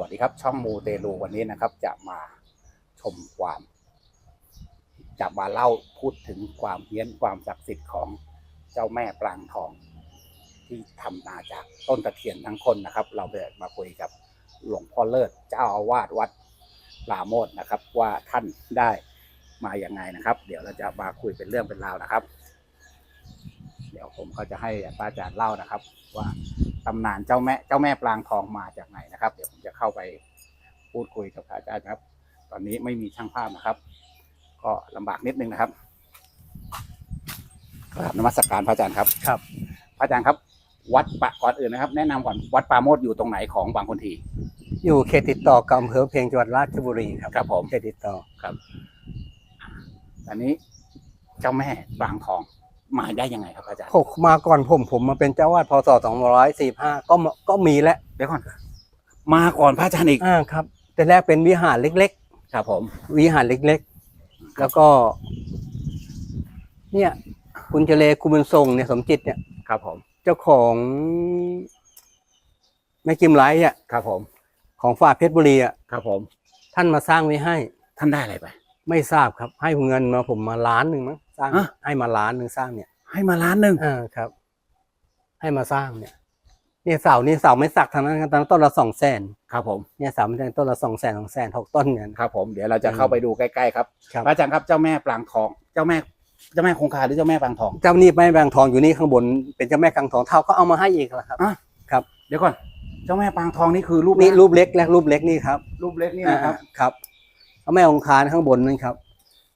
วัสดีครับ ช่องมูเตลูวันนี้นะครับ จะมาชมความ จะมาเล่าพูดถึงความเฮี้ยนความศักดิ์สิทธิ์ของเจ้าแม่ปรางทอง ที่ทำมาจากต้นตะเคียนทั้งคนนะครับ เราไปมาคุยกับหลวงพ่อเลิศเจ้าอาวาสวัดลาโมดนะครับ ว่าท่านได้มาอย่างไงนะครับ เดี๋ยวเราจะมาคุยเป็นเรื่องเป็นราวนะครับ เดี๋ยวผมก็จะให้พระอาจารย์เล่านะครับ ว่า ตำนานเจ้าแม่เจ้าแม่ปรางทองมาจากไหนนะครับ เดี๋ยวผมจะเข้าไปพูดคุยกับพระอาจารย์ครับ ตอนนี้ไม่มีช่างภาพนะครับ ก็ลำบากนิดนึงนะครับกราบนมัสการพระอาจารย์ครับครับ พระอาจารย์ครับ วัดปะก่อนอื่นนะครับ แนะนำก่อนวัดปาโมดอยู่ตรงไหนของบางคนทีอยู่เขตติดต่อกับอำเภอเพียงจังหวัดราชบุรีครับครับผมเขตติดต่ออันนี้เจ้าแม่ปรางทอง มาได้ยังไงครับพระอาจารย์ผมมาก่อนผมผมมาเป็นเจ้าวาดพศ245ก็มาก็มีแล้วเดี๋ยวก่อนมาก่อนพระอาจารย์อีกอ่าครับ แต่แรกเป็นวิหารเล็กครับ ผมๆวิหารเล็กๆ แล้วก็ เนี่ย คุณเจเลคุณบุญทรงเนี่ยสมจิตเนี่ยครับ ผม เจ้าของแม่กิมไลท์อะครับ ผม ของฝากเพชรบุรีอะครับ ผม ท่านมาสร้างไว้ให้ ท่านได้อะไรไป ไม่ทราบครับให้เงินมาผมมาล้านหนึ่งมั้งสร้าง ฮะ ให้มาล้านหนึ่งสร้างเนี่ยให้มาล้านหนึ่งอ่าครับ ให้มาสร้างเนี่ย เนี่ยเสานี่เสาไม่สักทางนั้นครับตอนนั้นต้นละสองแสนครับผมเนี่ยเสาไม่ใช่ต้นละสองแสนสองแสนหกต้นเนี่ยครับผมเดี๋ยวเราจะเข้าไปดูใกล้ๆครับครับ พระอาจารย์ครับเจ้าแม่ปรางทอง เจ้าแม่เจ้าแม่คงคาหรือเจ้าแม่ปรางทอง เจ้านี่แม่แบงทองอยู่นี่ข้างบนเป็นเจ้าแม่กังทองเท่าก็เอามาให้อีกแล้วครับอะครับเดี๋ยวก่อน เจ้าแม่ปรางทองนี่คือรูปนี่ร่างรูปเล็กแรกรูปเล็กนี่ครับรูปเล็กนี่นะครับ อ่าครับ พระแม่องคารข้างบนนั่นครับ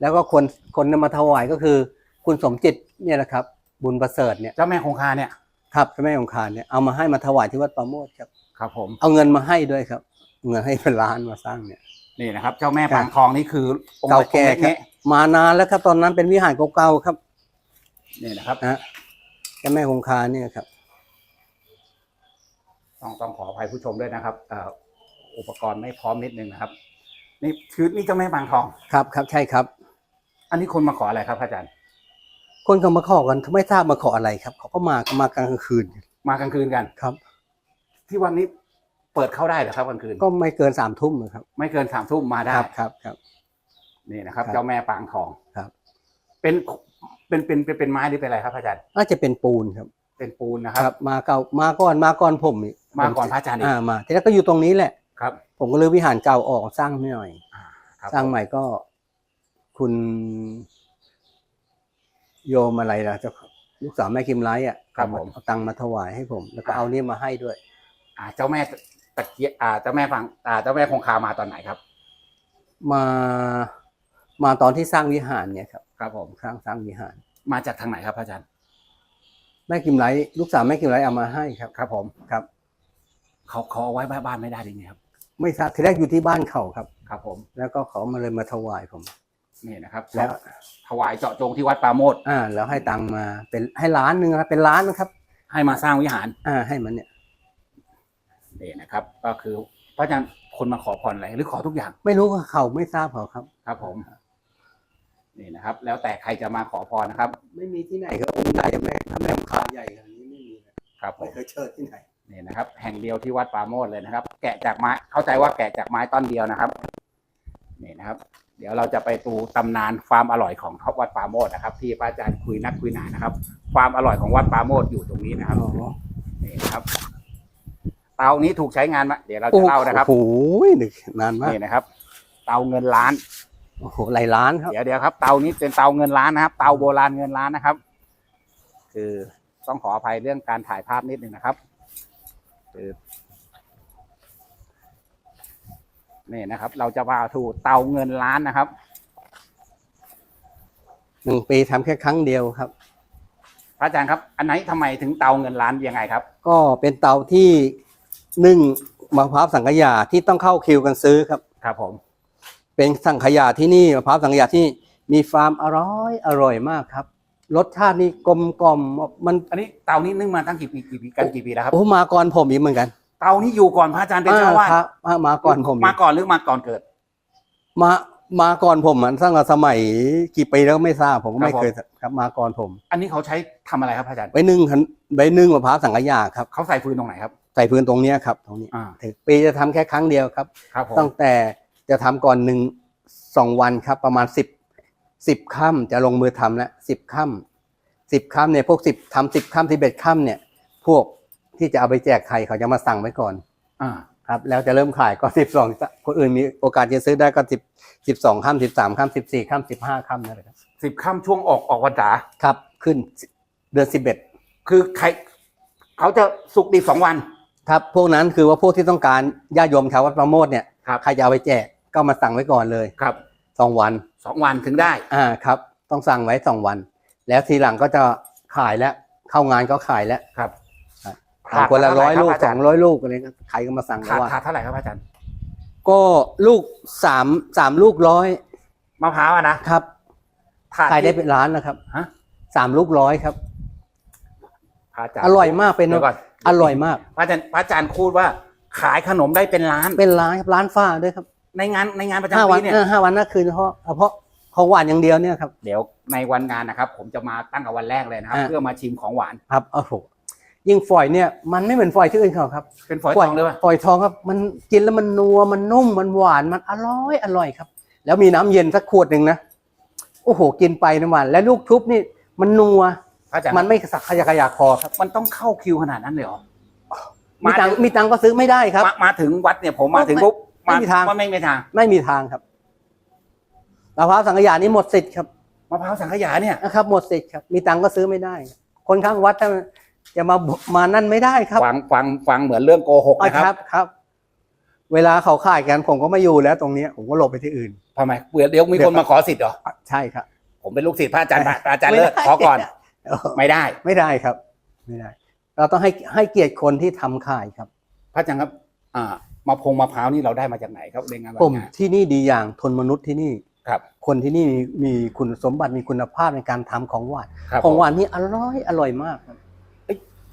แล้วก็คนคนนำมาถวายก็คือ คุณสมจิตเนี่ยแหละครับ บุญประเสริฐเนี่ยเจ้าแม่คงคาเนี่ยครับพระแม่องคารเนี่ยเอามาให้มาถวายที่วัดประโมทครับครับผมเอาเงินมาให้ด้วยครับ เงินให้เป็นล้านมาสร้างเนี่ยนี่นะครับ เจ้าแม่ปรางทองนี่คือองค์เก่าแก่องค์ครัเล็บกมานานแล้วครับ ตอนนั้นเป็นวิหารเก่าๆครับๆนี่นะครับนะฮะเจ้าแม่คงคาเนี่ยครับต้องต้องขออภัยผู้ชมด้วยนะครับเอ่ออุปกรณ์ไม่พร้อมนิดนึงนะครับ นี่คือนี่เจ้าแม่ปรางทอง ครับครับใช่ครับ อันนี้คนมาขออะไรครับพระอาจารย์ คนก็มาขอกันไม่ทราบมาขออะไรครับ เขาก็มาก็มากลางคืนมากลางคืนกัน ครับ ที่วันนี้เปิดเข้าได้เหรอครับกลางคืน ก็ไม่เกินสามทุ่มนะครับ ไม่เกินสามทุ่มมาได้ ครับครับครับ นี่นะครับ ครับ เจ้าแม่ปางทองครับ เป็นเป็นเป็นเป็นเป็นไม้หรือเป็นอะไรครับพระอาจารย์ น่าจะเป็นปูนครับ เป็นปูนนะครับ มาเก่ามาก่อนมาก่อนผมอีกมาก่อนพระอาจารย์อีกอ่ามาทีแรกก็อยู่ตรงนี้แหละ ครับ ผมก็เลยวิหารเก่าออกสร้างไม่หน่อยอ่าครับสร้างใหม่ก็คุณโยมอะไรล่ะเจ้าลูกสาวแม่กิมไลท์อะครับผมเอาตังค์มาถวายให้ผม แล้วก็เอานี่มาให้ด้วย อ่า เจ้าแม่ตะเกียอ่า เจ้าแม่ฟัง อ่า เจ้าแม่คงคามาตอนไหนครับ มา มาตอนที่สร้างวิหารเนี่ยครับ ครับผมสร้างสร้างวิหาร มาจากทางไหนครับพระอาจารย์ แม่กิมไลท์ลูกสาวแม่กิมไลท์เอามาให้ครับ ครับ ผม ครับ เขาเขาเอาไว้บ้านไม่ได้หรือไงครับ ไม่ทราบทีแรกอยู่ที่บ้านเขาครับ ครับผมแล้วก็เขามาเลยมาถวายผม นี่นะครับแล้ว ถวายเจาะจงที่วัดปราโมดอ่า แล้วให้ตังค์มาเป็นให้ล้านหนึ่งครับเป็นล้านนะครับ ให้มาสร้างวิหารอ่า ให้มันเนี่ยนี่นะครับ ก็คือพระอาจารย์คนมาขอพรอะไรหรือขอทุกอย่างไม่รู้ว่าเขาไม่ทราบเขาครับ ครับ ผม นี่นะครับ แล้วแต่ใครจะมาขอพรนะครับ ไม่มีที่ไหนก็องค์ใหญ่แม่ถ้าแม่ขาใหญ่ขนาดนี้ไม่มีนะครับผไม่มเคยเชิดที่ไหน นี่นะครับ แห่งเดียวที่วัดปราโมทเลยนะครับ แกะจากไม้เข้าใจว่าแกะจากไม้ต้นเดียวนะครับนี่นะครับ เดี๋ยวเราจะไปดูตำนานความอร่อยของวัดปราโมทนะครับ ที่พระอาจารย์คุยนักคุยหนานะครับ ความอร่อยของวัดปราโมทอยู่ตรงนี้นะครับอ๋อนี่นะครับ เตานี้ถูกใช้งานมาเดี๋ยวเราจะเล่านะครับโอ้โหนึกนานมากนี่นะครับ เตาเงินล้านโอ้โหหลายล้านครับเดี๋ยวเดี๋ยวครับเตานี้เป็นเตาเงินล้านนะครับ เตาโบราณเงินล้านนะครับ คือต้องขออภัยเรื่องการถ่ายภาพนิดนึงนะครับคือ นี่นะครับ เราจะมาถูเตาเงินล้านนะครับหนึ่งปีทำแค่ครั้งเดียวครับ พระอาจารย์ครับ อันไหนทำไมถึงเตาเงินล้านยังไงครับ ก็เป็นเตาที่นึ่งมะพร้าวสังขยาที่ต้องเข้าคิวกันซื้อครับ ครับผม เป็นสังขยาที่นี่มะพร้าวสังขยาที่มีความอร่อยอร่อยมากครับรสชาตินี่กลมกล่อมมันอันนี้เตานี้นึ่งมาตั้งกี่ปีกี่ปีกันกี่ปีแล้วครับโอ้มาก่อนผมอีกเหมือนกัน เตานี้อยู่ก่อนพระอาจารย์เป็นเจ้าอาวาดครับอ่ามาก่อนผมอีกมาก่อนหรือมาก่อนเกิด มามาก่อนผมมันตั้งแต่สมัยกี่ปีแล้วไม่ทราบผมก็ไม่ครับผมเคยครับมาก่อนผม อันนี้เขาใช้ทำอะไรครับพระอาจารย์ใบนึ่งหันใบนึ่งมะพร้าวสังขยาครับเขาใส่ฟืนตรงไหนครับใส่พื้นตรงเนี้ยครับตรงนี้อ่าถึงปีจะทำแค่ครั้งเดียวครับครับผมตั้งแต่จะทำก่อนหนึ่งสองวันครับ ประมาณสิบสิบค่ำจะลงมือทำแล้วสิบค่ำสิบค่ำเนี่ยพวกสิบทำสิบค่ำสิบเอ็ดค่ำเนี่ย พวก ที่จะเอาไปแจกใครเขาจะมาสั่งไว้ก่อนอ่าครับแล้วจะเริ่มขายก็สิบสองคนอื่นมีโอกาสจะซื้อได้ก็สิบสิบสองค่ำสิบสามค่ำสิบสี่ค่ำสิบห้าค่ำนั่นแหละครับสิบค่ำช่วงออกออกพรรษาครับ ขึ้นเดือนสิบเอ็ดคือใครเขาจะสุกดีสองวัน ครับ พวกนั้นคือว่าพวกที่ต้องการญาติโยมชาววัดประโมทเนี่ยครับใครจะเอาไปแจกก็มาสั่งไว้ก่อนเลยครับสองวันสองวันถึงได้อ่าครับ ต้องสั่งไว้สองวัน แล้วทีหลังก็จะขายแล้วเข้างานก็ขายแล้วครับ ครับสั่งคนละถาดร้อยเท่าลูกไหสคอบงร้อยลูกอะไรก็ใครก็มาสั่งถาดว่าถาดเท่าไหร่ครับอาจารย์ ก็ลูกสามสามลูกร้อยมะพร้าวอะนะครับถาดขายได้ที่เป็นล้านนะครับฮะสามลูกร้อยครับพระอาจารย์อร่อยมากเป็นเดี๋ยวก่อนอร่อยมากพระอาจารย์พระอาจารย์พูดว่าขายขนมได้เป็นล้าน เป็นร้านครับร้านฝ้าด้วยครับ ในงานในงานประห้าจำวัปีนเนี่ยเออห้าวันน่าคืนเฉพาะเฉพาะของหวานอย่างเดียวเนี่ยครับ เดี๋ยวในวันงานนะครับ ผมจะมาตั้งแต่วันแรกเลยนะครับอ่าเพื่อมาชิมของหวานครับโอ้โห ยิ่งฝอยเนี่ยมันไม่เหมือนฝอยที่อื่นเขาครับเป็นฝอยทองเลยป่ะฝอยทองครับมันกินแล้วมันนัวมันนุ่มมันหวานมันอร่อยอร่อยครับ แล้วมีน้ำเย็นสักขวดหนึ่งนะโอ้โหกินไปน้ำหวานและลูกชุบนี่มันนัวพระอาจารย์มันไม่สักขยะขยะคอครับ มันต้องเข้าคิวขนาดนั้นเลยเหรอมีตังค์มีตังค์ก็ซื้อไม่ได้ครับมามาถึงวัดเนี่ยผมมาถึงไม่ปุ๊บไม่มีทางว่าไม่มีทาง ไม่มีทางครับมะพร้าวสังขยานี่หมดสิทธิ์ครับมะพร้าวสังขยาเนี่ยนะครับหมดสิทธิ์ครับมีตังค์ก็ซื้อไม่ได้ คนข้างวัดถ้า จะมามานั่นไม่ได้ครับ ฟังฟังฟังเหมือนเรื่องโกหกอ๋อนะคครัรับบครับ เวลาเขาขายกันผมก็ไม่อยู่แล้วตรงเนี้ยผมก็หลบไปที่อื่น ทำไมเดี๋ยวมีคนมาขอสิทธิ์เหรอ อะใช่ครับ ผมเป็นลูกศิษย์พระอาจารย์ไม่พระอาจารย์ไม่เลิศได้ขอก่อนเออไม่ได้ ไม่ได้ครับ ไม่ได้ เราต้องให้ให้เกียรติคนที่ทำขายครับ พระอาจารย์ครับ อ่ามาพงมะพร้าวนี่เราได้มาจากไหนครับในงานวันผมงานที่นี่ดีอย่างทนมนุษย์ที่นี่ ครับคนที่นี่มีมีคุณสมบัติมีคุณภาพในการทำของหวาน ครับของหผมวานนี่อร่อยอร่อยมากครับ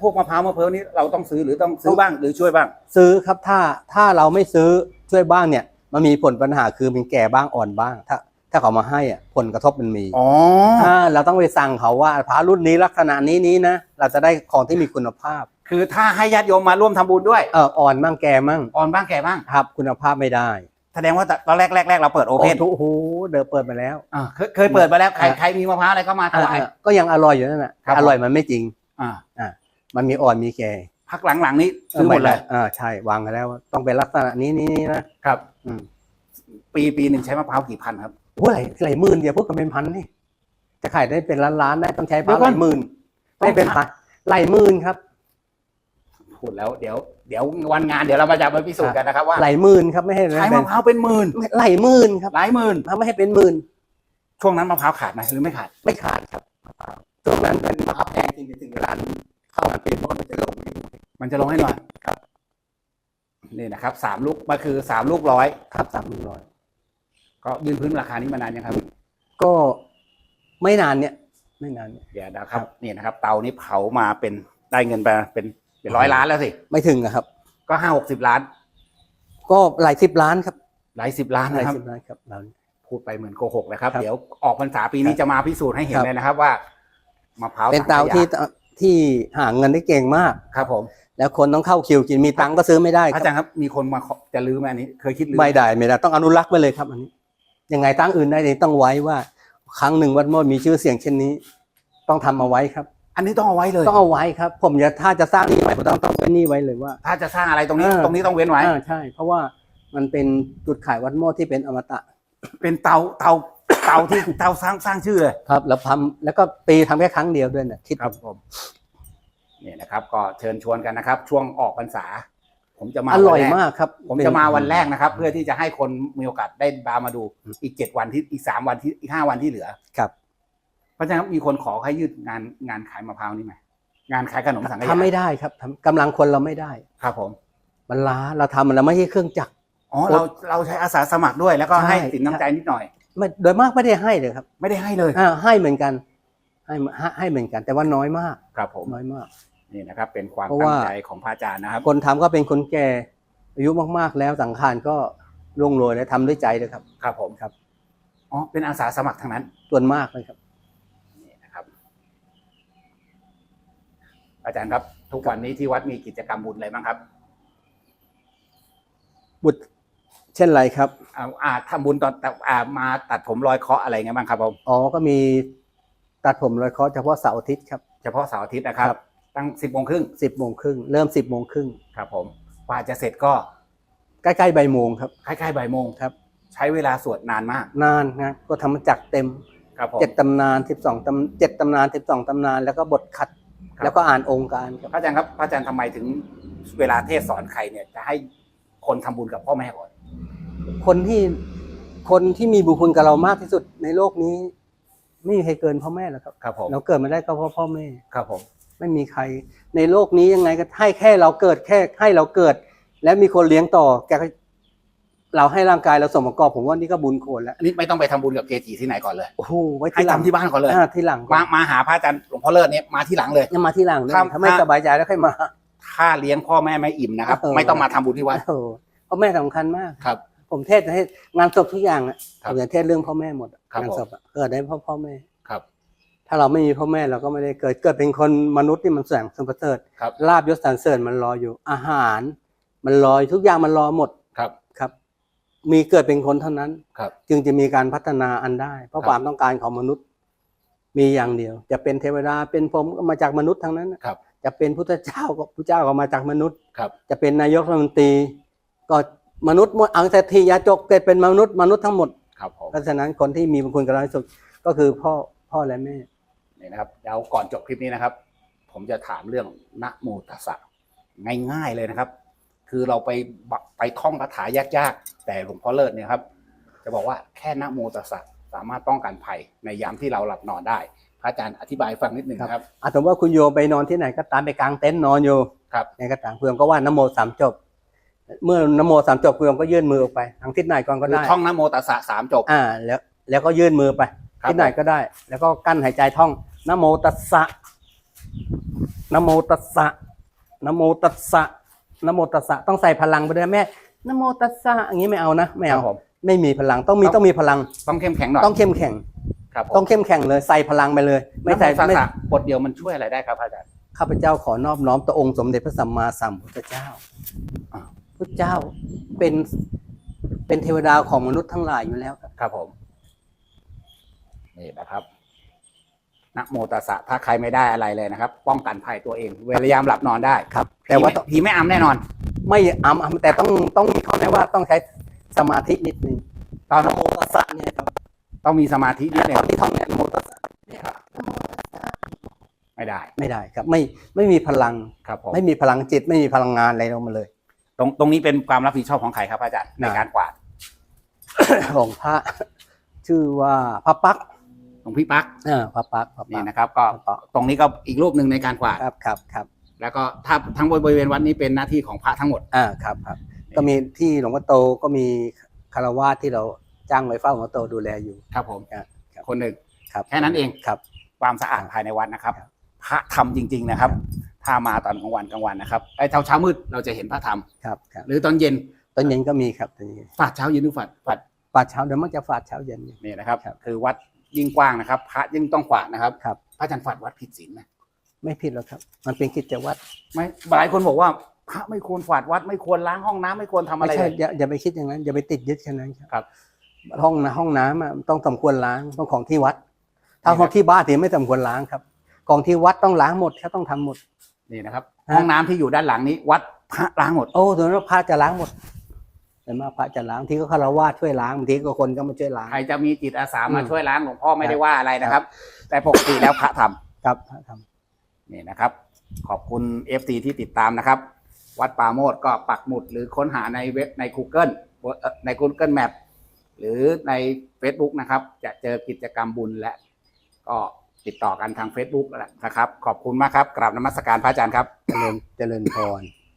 พวกมะพร้าวมะเพร้าวนี้เราต้องซื้อหรือต้องซื้อบ้างหรือช่วยบ้าง ซื้อครับถ้าถ้าเราไม่ซื้อช่วยบ้างเนี่ยมันมีผลปัญหาคือมันแก่บ้างอ่อนบ้าง ถ้าถ้าเขามาให้อะผลกระทบมันมีอ๋อถ้าเราต้องไปสั่งเขาว่าพระรุ่นนี้ลักษณะนี้นี้นะเราจะได้ของที่มีคุณภาพ คือถ้าให้ญาติโยมมาร่วมทำบุญด้วยเอออ่อนบ้างแก่บ้างอ่อนบ้างแก่บ้างครับ คุณภาพไม่ได้แสดงว่าตอนแรกแรกแรกเราเปิดโอเพนโอ้โหเดินเปิดมาแล้วอ่าเคยเคยเปิดมาแล้วใครอ่าใครมีมะพร้าวอะไรก็มาถวายอ่าก็ยังอร่อยอยู่นั่นแหละครับอร่อยมันไม่จริงอ่าอ่า มันมีอ่อนมีแก่พักหลังๆนี้ซื้อหมดเลยอ่าใช่วางกันแล้วว่าต้องเป็นลักษณะนี้นี้นี้นะครับ อืมปีปีหนึ่งใช้มะพร้าวกี่พันครับโอ้ยหลายหมื่นเดียวพวกกันเป็นพันนี่จะขายได้เป็นล้านล้านๆได้ต้องใช้เดี๋พัยวก่อนนหลายหมื่นไม่เป็นพันหลายหมื่นครับพูดแล้วเดี๋ยวเดี๋ยววันงานเดี๋ยวเรามาจะมาพิสูจน์กันนะครับว่าหลายหมื่นครับไม่ให้ขายเป็มะนพร้าวเป็นหมื่นหลายหมื่นครับหลายหมื่นถ้าไม่ให้เป็นหมื่นช่วงนั้นมะพร้าวขาดไหมหรือไม่ขาด ไม่ขาดครับช่วงนั้นเป็นมะพร้าวแพงจริงๆถึง มันจะลงให้หน่อยครับนี่นะครับสามลูกมันคือสามลูกร้อยครับสามร้อยก็ยืนพื้นราคานี้มานานยังครับ ก็ไม่นานเนี่ย ไม่นานเนี่ยเดี๋ยวนะครับนี่นะครับ เตานี้เผามาเป็นได้เงินไปเป็นเป็นร้อยล้านแล้วสิไม่ถึงอะครับ ก็ห้าหกสิบล้าน ก็หลายสิบล้านครับ หลายสิบล้านหลายนะครับ สิบล้านครับเราพูดไปเหมือนโกหกนะครับ ครับเดี๋ยวออกพรรษาปีนี้ครับจะมาพิสูจน์ให้เห็นครับ เลยนะครับว่ามะพร้าวเป็นเตาสังขยที่ที่หาเงินได้เก่งมาก ครับผม แล้วคนต้องเข้าคิวกินมีตังค์ก็ซื้อไม่ได้พระคอาจารับรย์ครับมีคนมาขอจะลื้อไหมอันนี้ เคยคิดลื้อหไม่ได้ไม่ได้ต้องอนุรักษ์ไว้เลยครับอันนี้ ยังไงตั้งอื่นได้เลยต้องไว้ว่า ครั้งหนึ่งวัดโมดมีชื่อเสียงเช่นนี้ ต้องทำเอาไว้ครับ อันนี้ต้องเอาไว้เลยต้องเอาไว้ครับ ผมจะถ้าจะสร้างนี่ไว้ผมต้องต้องไว้นี่ไว้เลยว่า ถ้าจะสร้างอะไรตรงนี้เออตรงนี้ต้องเว้นไว้อ่าใช่ เพราะว่ามันเป็นจุดขายวัดโมดที่เป็นอมตะ เป็นเตาเตาเตาที่เตาสร้างสร้างชื่อเลยครับ แล้วทำแล้วก็ปีทำแค่ครั้งเดียวด้วยนะคิดครับผม เนี่ยนะครับ ก็เชิญชวนกันนะครับ ช่วงออกพรรษา ผมจะมาอร่อยวันแกมากครับผมจะมาวันแรกนะครับ เพื่อที่จะให้คนมีโอกาสได้บามาดูอีกเจ็ดวันที่อีกสามวันที่อีกห้าวันที่เหลือ ครับเพราะฉะนั้นมีคนขอให้ยืดงานงานขายมะพร้าวนี่ไหมงานขายขนมสังขยาทำไม่ได้ครับทำกำลังคนเราไม่ได้ ครับผมมันล้าเราทำมันเราไม่ใช่เครื่องจักร อ๋อเราเราใช้อาสาสมัครด้วย แล้วก็ใช่ให้สินน้ำใจนิดหน่อย ไม่โดยมากไม่ได้ให้เลยครับไม่ได้ให้เลยอ่าให้เหมือนกัน ให้ให้ให้เหมือนกัน แต่ว่าน้อยมาก ครับผม น้อยมาก นี่นะครับ เป็นความเพราะตั้งว่าใจของพระอาจารย์นะครับ คนทำก็เป็นคนแก่อายุมากๆแล้วสังขารก็ร่วงโรยและทำด้วยใจเลยครับ ครับผมครับอ๋อเป็นอาสาสมัครทั้งนั้น ส่วนมากเลยครับนี่นะครับ อาจารย์ครับ ทุกวันนี้ที่วัดมีกิจกรรมบุญอะไรบ้างครับ บุตรเช่นไรครับอ่าอ่าทำบุญตอนแต่อ่ามาตัดผมรอยเคราะห์อะไรเงี้ยบ้างครับผมอ๋อก็มีตัดผมร้อยเคราะห์เฉพาะเสาร์อาทิตย์ครับ เฉพาะเสาร์อาทิตย์นะครับครับ ตั้งสิบโมงครึ่งสิบโมงครึ่งเริ่มสิบโมงครึ่งครับผมกว่าจะเสร็จก็ใกล้ๆบ่ายโมงครับ ใกล้ๆบ่ายโมงครับ ใช้เวลาสวดนานมาก นานนะก็ทำมาจักรเต็มครับผม เจ็ดตำนานสิบสองตำเจ็ดตำนานสิบสองตำนาน แล้วก็บทขัด ครับ แล้วก็อ่านองค์การครับ พระอาจารย์ครับพระอาจารย์ทำไมถึงเวลาเทศสอนใครเนี่ยจะให้คนทำบุญกับพ่อแม่ก่อนคนที่คนที่มีบุญคุณกับเรามากที่สุดในโลกนี้ ไม่มีใครเกินพ่อแม่หรอกครับ ครับผมเราเกิดมาได้ก็เพราะพ่อแม่ ครับผม ไม่มีใคร ในโลกนี้ยังไงก็ให้แค่เราเกิดแค่ให้เราเกิด แล้วมีคนเลี้ยงต่อแกก็เราให้ร่างกายเราสมประกอบผมว่านี่ก็บุญโคนแล้วอันนี้ไม่ต้องไปทำบุญกับเกจิที่ไหนก่อนเลยโอ้โหไว้ให้ที่หลังทำที่บ้านก่อนเลย อ่าที่หลังมามาหาพระอาจารย์หลวงพ่อเลิศเนี่ยมาที่หลังเลย ยังมาที่หลังเลยครับถ้าไม่ถ้าสบายใจแล้วค่อยมา ถ้าเลี้ยงพ่อแม่ไม่อิ่มนะครับ เออ ไม่ต้องมาทำบุญที่วัด โอ้โหพ่อแม่สำคัญมาก ครับ ผมเทศน์ให้งานศพทุกอย่างอะครับผมจะเทศน์เรื่องพ่อแม่หมดอะครับงานผมศพอะเกิดได้เพราะพ่อแม่ครับถ้าเราไม่มีพ่อแม่เราก็ไม่ได้เกิดเกิดเป็นคนมนุษย์ที่มันแสงสมประเสริฐครับ ลาบยศสรรเสริญมันรออยู่ อาหาร มันรออยู่ทุกอย่างมันรอหมดครับครับ มีเกิดเป็นคนเท่านั้นครับ จึงจะมีการพัฒนาอันได้ เพราะครับความต้องการของมนุษย์ มีอย่างเดียว จะเป็นเทวดาเป็นพรหมก็มาจากมนุษย์ทั้งนั้นน่ะครับ จะเป็นพุทธเจ้าก็พุทธเจ้าก็มาจากมนุษย์ครับ จะเป็นนายกรัฐมนตรี ก็มนุษย์หมดอังเศรษฐียาจกเกิดเป็นมนุษย์มนุษย์ทั้งหมดครับผมเพราะฉะนั้นคนที่มีบุญคุณกับเราที่สุดก็คือพ่อพ่อและแม่ นี่นะครับเดี๋ยวก่อนจบคลิปนี้นะครับ ผมจะถามเรื่องนะโมตัสสะง่ายๆเลยนะครับ คือเราไปบักไปท่องคาถายากๆ แต่หลวงพ่อเลิศเนี่ยครับ จะบอกว่าแค่นะโมตัสสะสามารถป้องกันภัยในยามที่เราหลับนอนได้พระอาจารย์อธิบายให้ฟังนิดหนึ่งนะครับอาสมมติว่าคุณโยมไปนอนที่ไหนก็ตามไปกลางเต็นท์นอนอยู่ครับในกระถางเพื่อนก็ว่านโมสามจบ เมื่อนโมสามจบเพื่อนก็ยื่นมือออกไปทางทิศไหนก่อนก็คือได้ท่องนะโมตัสสะสามจบอ่าแล้วแล้วก็ยื่นมือไปครับทิศไหนก็ได้ แล้วก็กั้นหายใจท่อง นโมตัสสะนโมตัสสะนโมตัสสะนโมตัสสะต้องใส่พลังไปด้วยแม่นโมตัสสะอย่างนี้ไม่เอานะไม่ครัเอาบผม ไม่มีพลังต้องมีต้องต้องมีพลัง ต้องเข้มแข็งหน่อยต้องเข้มแข็ง ครับผมต้องเข้มแข็งเลยใส่พลังไปเลย ไม่นะโมใส่ตัสไม่สะบทเดียวมันช่วยอะไรได้ครับพระอาจารย์ ข้าพเจ้าขอนอบน้อมต่อองค์สมเด็จพระสัมมาสัมพุทธเจ้าอ่าพระเจ้าเป็นเป็นเทวดาของมนุษย์ทั้งหลายอยู่แล้ว ครับครับผม นี่นะครับ นะโมตัสสะถ้าใครไม่ได้อะไรเลยนะครับ ป้องกันภัยตัวเอง เวลายามหลับนอนได้ครับ แต่ว่าผีไม่ผีไม่อำแน่นอน ไม่อำอำแต่ต้องต้องมีข้อแม้ว่าต้องใช้สมาธินิดนึงตอนนโมตัสสะเนี่ยครับต้องมีสมาธินิดหนึ่ตงอนที่ท่องเนี่ยนโมตัสสะเนี่ยครับไม่ได้ไม่ได้ครับไม่ไม่มีพลังครับผมไม่มีพลังจิตไม่มีพลังงานอะไรลงมาเลย ตรงตรงนี้เป็นความรับผิดชอบของใครครับอาจารย์ในนะการกวาดของพระชื่อว่าพระปัก ของพี่ปั๊กเออพระปักพระปันี่กนะครับ ก็พระปักตรงนี้ก็อีกรูปหนึ่งในการกวาดครับครับครับแล้วก็ถ้าทั้งบริเวณวัดนี้เป็นหน้าที่ของพระทั้งหมด อ่าครับครับ ก็มีที่หลวงพ่อโตก็มีคารวาสที่เราจ้างไว้เฝ้าหลวงพ่อโตดูแลอยู่ ครับผมครับครับคนหนึ่ง ครับแค่นั้นเอง ครับ ความสะอาดภายในวัดนะครับครับ พระทำจริง ๆนะครับ ถ้ามาตอนกลางวันกลางวันนะครับไอ้เช้าเช้ามืดเราจะเห็นพระทครับครับำหรือตอนเย็นตอนเย็นก็มีครับตอนเย็นฝาดเช้าเย็นหรือฝาดฝาด ฝาดเช้าเดี๋ยวมักจะฝาดเช้าเย็นอยู่นี่นะครับ ครับ คือวัด ยิ่งกว้างนะครับ พระยิ่งต้องฝาดนะครับ ครับ พระอาจารย์ฝาดวัดผิดศีลไหมไม่ผิดหรอกครับ มันเป็นกิจวัตรไม่หลายคนบอกว่า พระไม่ควรฝาดวัด ไม่ควรล้างห้องน้ำไม่ควรทำอะไม่ไรใช่เลยอย่าอย่าไปคิดอย่างนั้น อย่าไปติดยึดแค่นั้นครับครับห้องน้ำห้องน้ำอะต้องสมควรล้างต้องของที่วัด ถ้านี่ครับของที่บ้านที่ไม่สมควรล้างครับ ของที่วัดต้องล้างหมดครับต้องทำหมด นี่นะครับ ฮะ ห้องน้ำที่อยู่ด้านหลังนี้ วัดพระล้างหมด โอ้ส่วนมากพระจะล้างหมด ส่วนมากพระจะล้างบางทีก็คารวะช่วยล้างบางทีก็คนก็มาช่วยล้าง ใครจะมีจิตอาสามาอืมช่วยล้างหลวงพ่อไม่ได้ว่าอะไรนะครับ แต่ปกติแล้วพระทำครับพระทำนี่นะครับ ขอบคุณ FT ที่ติดตามนะครับ วัดป่าโมดก็ปักหมุดหรือค้นหาในเว็บใน Google เอ่อใน Google Map หรือใน Facebook นะครับ จะเจอกิจกรรมบุญและ ก็ติดต่อกันทาง Facebook แหละนะครับ ขอบคุณมากครับกราบนมัสการพระอาจารย์ครับ เจริญเจริญพร